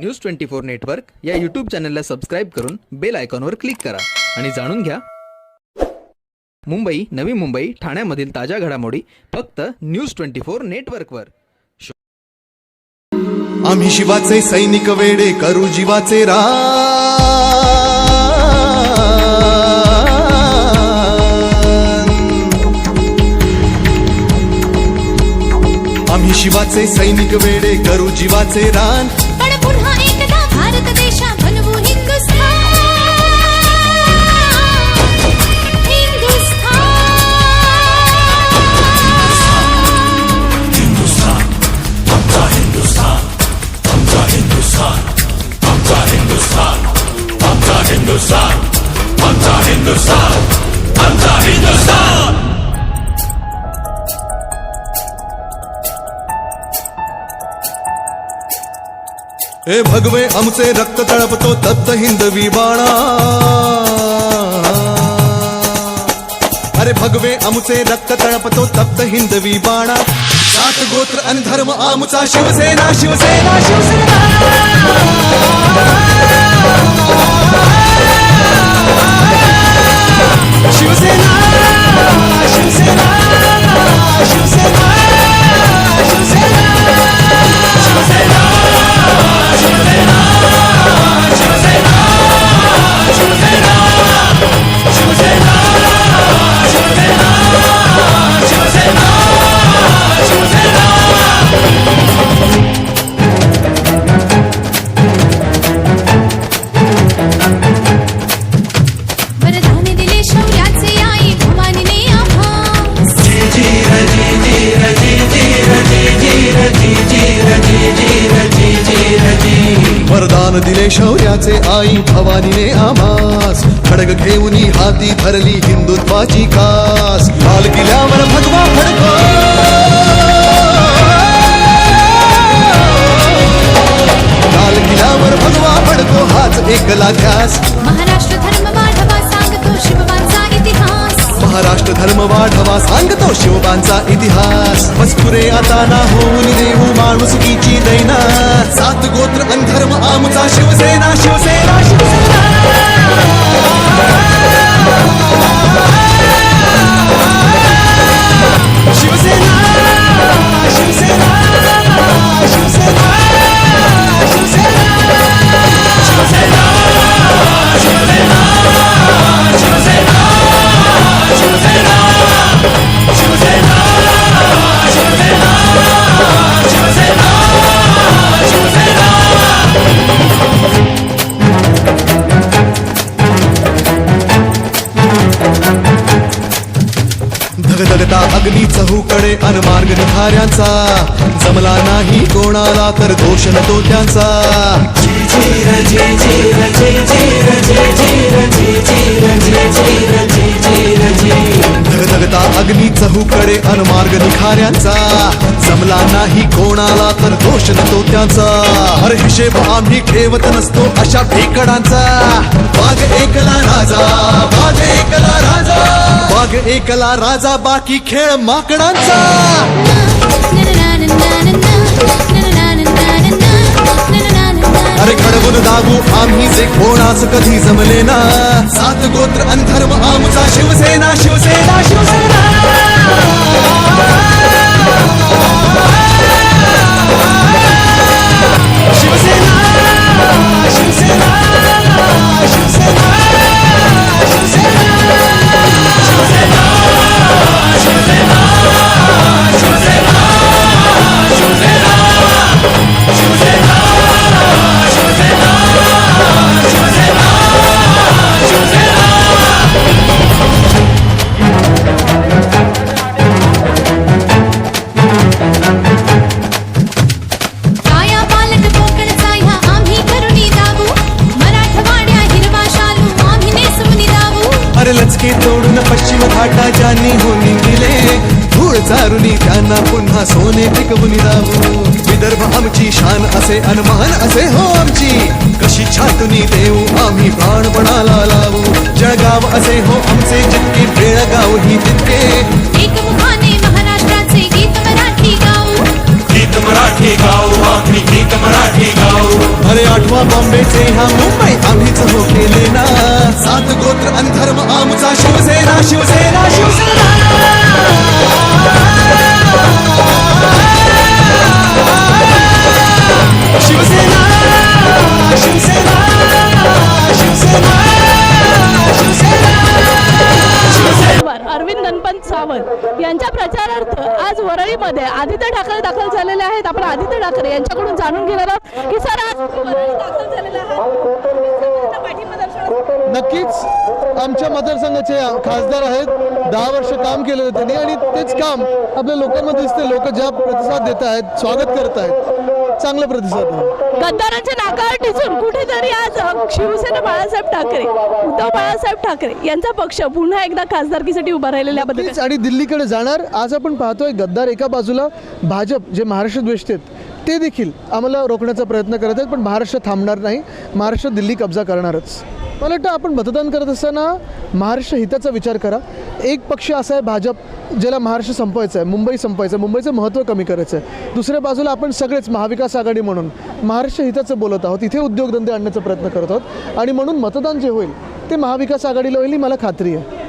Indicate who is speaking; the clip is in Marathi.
Speaker 1: न्यूज ट्वेंटी फोर नेटवर्क या युट्यूब चॅनलला सबस्क्राईब करून बेल आयकॉनवर क्लिक करा आणि जाणून घ्या मुंबई नवी मुंबई ठाण्यामधील ताज्या घडामोडी फक्त न्यूज ट्वेंटी फोर नेटवर्कवर
Speaker 2: आम्ही शिवाचे सैनिक वेडे करू जीवाचे रा आम्ही शिवाचे सैनिक वेडे करू जीवाचे रान
Speaker 3: हिंदुस्तान आमचा हिंदुस्तान आमचा हिंदुस्तान
Speaker 4: हे भगवे आमचे रक्त तळपतो दत्त हिंदवी बाणा अरे भगवे आमचे रक्त तळपतो तप्त हिंदवी बाणा सात गोत्र आणि धर्म आमचा शिवसेना शिवसेना शिवसेना Cruising
Speaker 5: वरदान दिले शौर्याचे आई भवानीने आमास खडग घेऊन हाती धरली हिंदुत्वाची कास लाल किल्ल्यावर भगवा फडको लाल किल्ल्यावर भगवा फडको हाच एक ध्यास
Speaker 6: महाराष्ट्र धर्म वाढवा सांगतो शिववांचा इतिहास
Speaker 7: महाराष्ट्र धर्म वाढ नवा सांगतो शिवबांचा इतिहास
Speaker 8: मस्कुरे आता ना होऊन देऊ माणूस ची दैना सात गोत्र अंधर्म आमचा शिवसेना शिवसेना शिवसेना
Speaker 9: कडे अनमार्ग निघाऱ्यांचा जमला नाही कोणाला तर दोष नतो त्यांचा
Speaker 10: जी जी जी झिर जी झिर जी झिर जी झिर जी झिर
Speaker 11: लागता चहू करे अनमार्ग निखाऱ्यांचा जमला नाही कोणाला तर दोष नसतो त्याचा
Speaker 12: हर हिशेब आम्ही ठेवत नसतो अशा भेकडांचा बाग एकला राजा बाग एकला राजा
Speaker 13: बाग एकला राजा बाकी खेळ माकडांचा
Speaker 14: अरे घडवून दाबू आम्ही जे कोणाच कधी जमले ना सात गोत्र अन आमचा शिवसेना शिवसेना शिवसेना
Speaker 15: होऊन दिले धूळ चारुनी त्यांना पुन्हा सोने पिकवून राहू विदर्भ आमची शान असे अनमान असे हो आमची कशी छाटूनी देऊ आम्ही प्राणपणाला लावू जळगाव असे हो आमचे जितके बेळगाव ही तितके
Speaker 16: मराठी गाऊ गीत मराठी गाऊ आम्ही गीत मराठी गाऊ
Speaker 17: अरे आठवा बॉम्बेचे ह्या मुंबई आमचा शिवसेना शिवसेना शिवसेना
Speaker 18: अरविंद गणपत सावंत यांच्या प्रचारार्थ आज वरळीमध्ये आदित्य ठाकरे दाखल झालेले आहेत आपण आदित्य ठाकरे यांच्याकडून जाणून घेणार आहोत की सर आज वरळी दाखल झालेला आहे
Speaker 19: नक्कीच आमच्या मतदारसंघाचे खासदार आहेत दहा वर्ष काम केलेलं त्यांनी आणि तेच काम आपल्या लोकांमध्ये दिसते लोक ज्या प्रतिसाद देत आहेत स्वागत करत आहेत चांगला प्रतिसाद
Speaker 20: गद्दारांच्या नाकावर टिचून कुठेतरी आज शिवसेना बाळासाहेब ठाकरे उद्धव बाळासाहेब ठाकरे यांचा पक्ष पुन्हा एकदा खासदारकीसाठी उभा राहिलेल्या
Speaker 19: बद्दल आणि दिल्लीकडे जाणार आज आपण पाहतोय गद्दार एका बाजूला भाजप जे महाराष्ट्र द्वेष्ट आहेत ते देखील आम्हाला रोखण्याचा प्रयत्न करत आहेत पण महाराष्ट्र थांबणार नाही महाराष्ट्र दिल्ली कब्जा करणारच मला वाटतं आपण मतदान करत असताना महाराष्ट्र हिताचा विचार करा एक पक्ष असा आहे भाजप ज्याला महाराष्ट्र संपवायचं आहे मुंबई संपवायचं आहे मुंबईचं महत्त्व कमी करायचं आहे दुसऱ्या बाजूला आपण सगळेच महाविकास आघाडी म्हणून महाराष्ट्र हिताचं बोलत आहोत इथे उद्योगधंदे आणण्याचा प्रयत्न करत आहोत आणि म्हणून मतदान जे होईल ते महाविकास आघाडीला होईल ही मला खात्री आहे